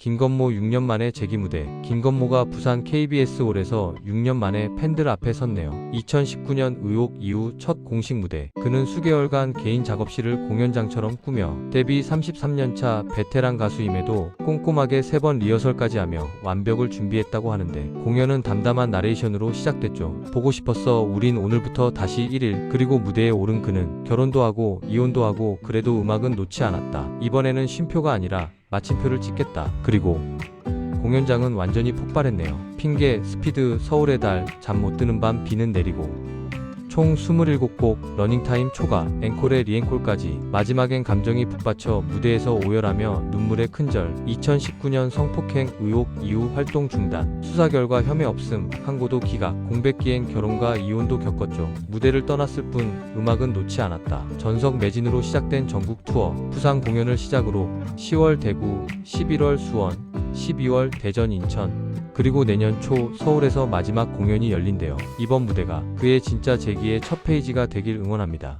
김건모 6년 만에 재기 무대. 김건모가 부산 KBS 홀에서 6년 만에 팬들 앞에 섰네요. 2019년 의혹 이후 첫 공식 무대. 그는 수개월간 개인 작업실을 공연장처럼 꾸며 데뷔 33년차 베테랑 가수임에도 꼼꼼하게 세번 리허설까지 하며 완벽을 준비했다고 하는데 공연은 담담한 나레이션으로 시작됐죠. 보고 싶었어. 우린 오늘부터 다시 1일. 그리고 무대에 오른 그는 결혼도 하고 이혼도 하고 그래도 음악은 놓지 않았다. 이번에는 쉼표가 아니라 마침표를 찍겠다. 그리고 공연장은 완전히 폭발했네요. 핑계, 스피드, 서울의 달, 잠 못 드는 밤, 비는 내리고. 총 27곡, 러닝타임 초과, 앵콜에 리앵콜까지, 마지막엔 감정이 북받쳐 무대에서 오열하며 눈물의 큰절, 2019년 성폭행 의혹 이후 활동 중단, 수사 결과 혐의 없음, 항고도 기각, 공백기엔 결혼과 이혼도 겪었죠. 무대를 떠났을 뿐 음악은 놓지 않았다. 전석 매진으로 시작된 전국 투어, 부산 공연을 시작으로 10월 대구, 11월 수원, 12월 대전 인천, 그리고 내년 초 서울에서 마지막 공연이 열린대요. 이번 무대가 그의 진짜 재기의 첫 페이지가 되길 응원합니다.